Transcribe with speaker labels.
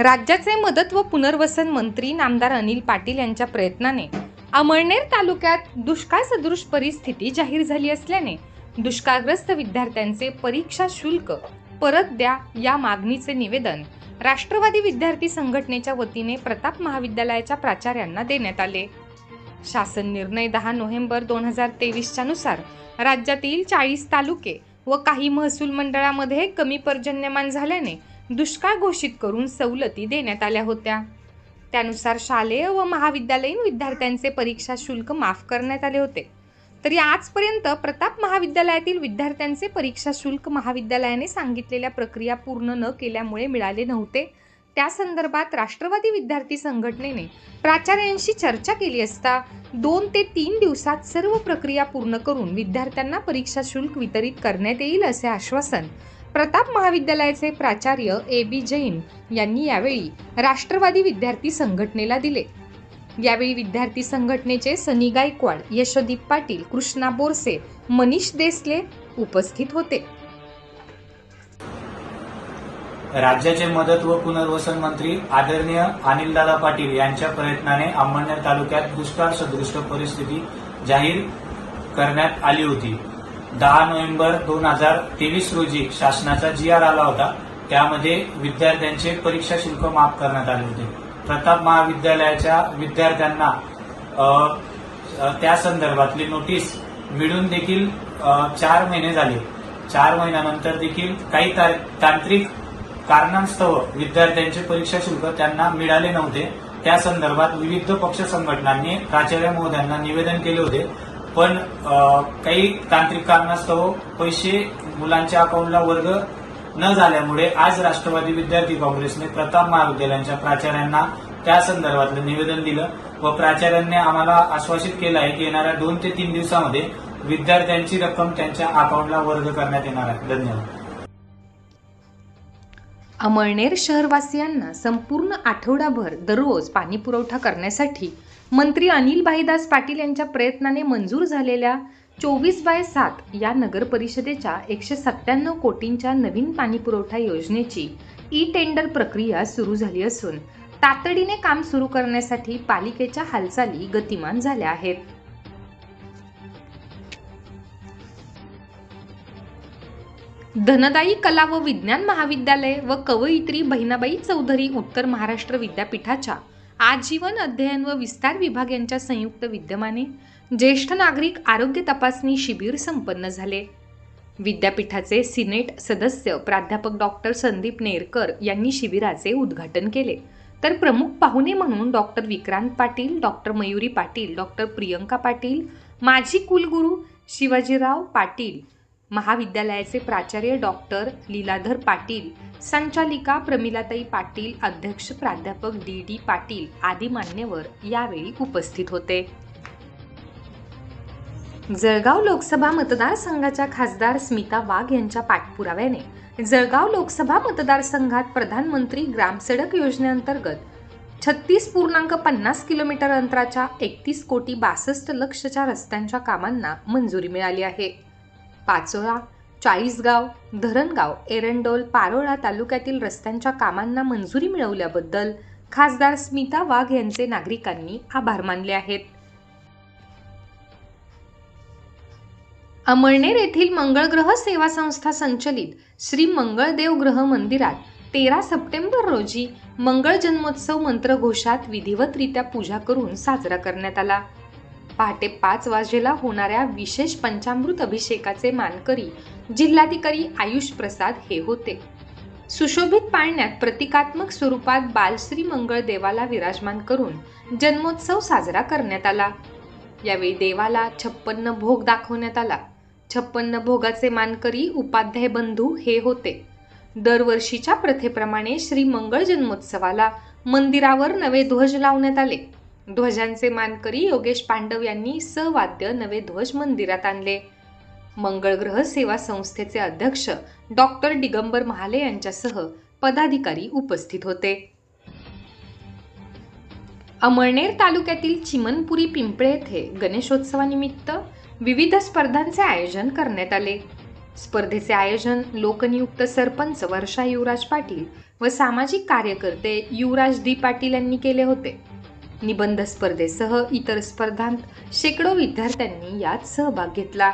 Speaker 1: राज्याचे मदत व पुनर्वसन मंत्री नामदार अनिल पाटील यांच्या प्रयत्नाने अमळनेर तालुक्यात दुष्काळ सदृश परिस्थिती जाहीर झाली असल्याने दुष्काळग्रस्त विद्यार्थ्यांचे परीक्षा शुल्क परत द्या या मागणीचे निवेदन राष्ट्रवादी विद्यार्थी संघटनेच्या वतीने प्रताप महाविद्यालयाच्या प्राचार्यांना देण्यात आले. शासन निर्णय दहा नोव्हेंबर दोन हजार तेवीसच्या नुसार राज्यातील चाळीस तालुके व काही महसूल मंडळामध्ये कमी पर्जन्यमान झाल्याने दुष्काळ घोषित करून सवलती देण्यात आल्या होत्या. त्यानुसार शालेय व महाविद्यालयीन विद्यार्थ्यांचे परीक्षा शुल्क माफ करण्यात आले होते. तरी आजपर्यंत प्रताप महाविद्यालयातील विद्यार्थ्यांचे परीक्षा शुल्क महाविद्यालयाने सांगितलेल्या प्रक्रिया पूर्ण न केल्यामुळे मिळाले नव्हते. त्या संदर्भात राष्ट्रवादी विद्यार्थी संघटनेने प्राचार्यांशी चर्चा केली असता दोन ते तीन दिवसात सर्व प्रक्रिया पूर्ण करून विद्यार्थ्यांना परीक्षा शुल्क वितरित करण्यात येईल असे आश्वासन प्रताप महाविद्यालयाचे प्राचार्य ए बी जैन यांनी यावेळी राष्ट्रवादी विद्यार्थी संघटनेला दिले. यावेळी विद्यार्थी संघटनेचे सनी गायकवाड यशोदीप पाटील कृष्णा बोरसे मनीष देसले उपस्थित होते.
Speaker 2: राज्याचे मदत व पुनर्वसन मंत्री आदरणीय अनिलदादा पाटील यांच्या प्रयत्नाने अंमळनेर तालुक्यात दुष्काळ सदृश परिस्थिती जाहीर करण्यात आली होती. दहा नोव्हेंबर दोन हजार तेवीस रोजी शासनाचा जी आर आला होता त्यामध्ये विद्यार्थ्यांचे परीक्षा शुल्क माफ करण्यात आले होते. प्रताप महाविद्यालयाच्या विद्यार्थ्यांना त्या संदर्भातली नोटीस मिळून देखील चार महिने झाले. चार महिन्यानंतर देखील काही तांत्रिक कारणांस्तव विद्यार्थ्यांचे परीक्षा शुल्क त्यांना मिळाले नव्हते. त्या संदर्भात विविध पक्ष संघटनांनी प्राचार्य महोदयांना निवेदन केले होते. पण काही तांत्रिक कारणास्तव पैसे मुलांच्या अकाउंटला वर्ग न झाल्यामुळे आज राष्ट्रवादी विद्यार्थी काँग्रेसने प्रताप महाविद्यालयांच्या प्राचार्यांना त्या संदर्भातलं निवेदन दिलं व प्राचार्यांनी आम्हाला आश्वासित केलं आहे की येणाऱ्या दोन ते तीन दिवसामध्ये विद्यार्थ्यांची रक्कम त्यांच्या अकाउंटला वर्ग करण्यात येणार आहे. धन्यवाद.
Speaker 1: अमळनेर शहरवासियांना संपूर्ण आठवडाभर दररोज पाणी पुरवठा करण्यासाठी मंत्री अनिल भाईदास पाटील यांच्या प्रयत्नाने मंजूर झालेल्या चोवीस बाय सात या नगरपरिषदेच्या एकशे सत्त्याण्णव कोटींच्या नवीन पाणीपुरवठा योजनेची ई टेंडर प्रक्रिया सुरू झाली असून तातडीने काम सुरू करण्यासाठी पालिकेच्या हालचाली गतिमान झाल्या आहेत. धनदायी कला व विज्ञान महाविद्यालय व कवयित्री बहिणाबाई चौधरी उत्तर महाराष्ट्र विद्यापीठाच्या आजीवन अध्ययन व विस्तार विभाग यांच्या संयुक्त विद्यमाने ज्येष्ठ नागरिक आरोग्य तपासणी शिबिर संपन्न झाले. विद्यापीठाचे सिनेट सदस्य प्राध्यापक डॉक्टर संदीप नेरकर यांनी शिबिराचे उद्घाटन केले. तर प्रमुख पाहुणे म्हणून doctor Vikrant Patil doctor Mayuri Patil doctor Priyanka Patil माजी कुलगुरू शिवाजीराव पाटील महाविद्यालयाचे प्राचार्य डॉक्टर लीलाधर पाटील संचालिका प्रमिलाताई पाटील अध्यक्ष प्राध्यापक डी डी पाटील आदी मान्यवर यावेळी उपस्थित होते. जळगाव लोकसभा मतदारसंघाच्या खासदार स्मिता वाघ यांच्या पाठपुराव्याने जळगाव लोकसभा मतदारसंघात प्रधानमंत्री ग्रामसडक योजनेअंतर्गत छत्तीस पूर्णांक पन्नास किलोमीटर अंतराच्या एकतीस कोटी बासष्ट लक्षच्या रस्त्यांच्या कामांना मंजुरी मिळाली आहे. पाचोळा चाळीसगाव धरणगाव एरंडोल पारोळा तालुक्यातील रस्त्यांच्या कामांना मंजुरी मिळवल्याबद्दल खासदार स्मिता वाघ यांचे नागरिकांनी आभार मानले आहेत. अमळनेर येथील मंगळग्रह सेवा संस्था संचलित श्री मंगळदेव ग्रह मंदिरात तेरा सप्टेंबर रोजी मंगळ जन्मोत्सव मंत्रघोषात विधिवतरित्या पूजा करून साजरा करण्यात आला. पहाटे पाच वाजेला होणाऱ्या विशेष पंचामृत अभिषेकाचे मानकरी जिल्हाधिकारी आयुष प्रसाद हे होते. सुशोभित पाळण्यात प्रतिकात्मक स्वरूपात बालश्री मंगळ देवाला विराजमान करून जन्मोत्सव साजरा करण्यात आला. यावेळी देवाला छप्पन्न भोग दाखवण्यात आला. छप्पन्न भोगाचे मानकरी उपाध्याय बंधू हे होते. दरवर्षीच्या प्रथेप्रमाणे श्री मंगळ जन्मोत्सवाला मंदिरावर नवे ध्वज लावण्यात आले. ध्वजांचे मानकरी योगेश पांडव यांनी सवाद्य नवे ध्वज मंदिरात आणले. मंगळग्रह सेवा संस्थेचे अध्यक्ष डॉक्टर दिगंबर महाले यांच्यासह पदाधिकारी उपस्थित होते. अमळनेर तालुक्यातील चिमनपुरी पिंपळे येथे गणेशोत्सवानिमित्त विविध स्पर्धांचे आयोजन करण्यात आले. स्पर्धेचे आयोजन लोकनियुक्त सरपंच वर्षा युवराज पाटील व सामाजिक कार्यकर्ते युवराज डी पाटील यांनी केले होते. निबंध स्पर्धेसह इतर स्पर्धांत शेकडो विद्यार्थ्यांनी यात सहभाग घेतला.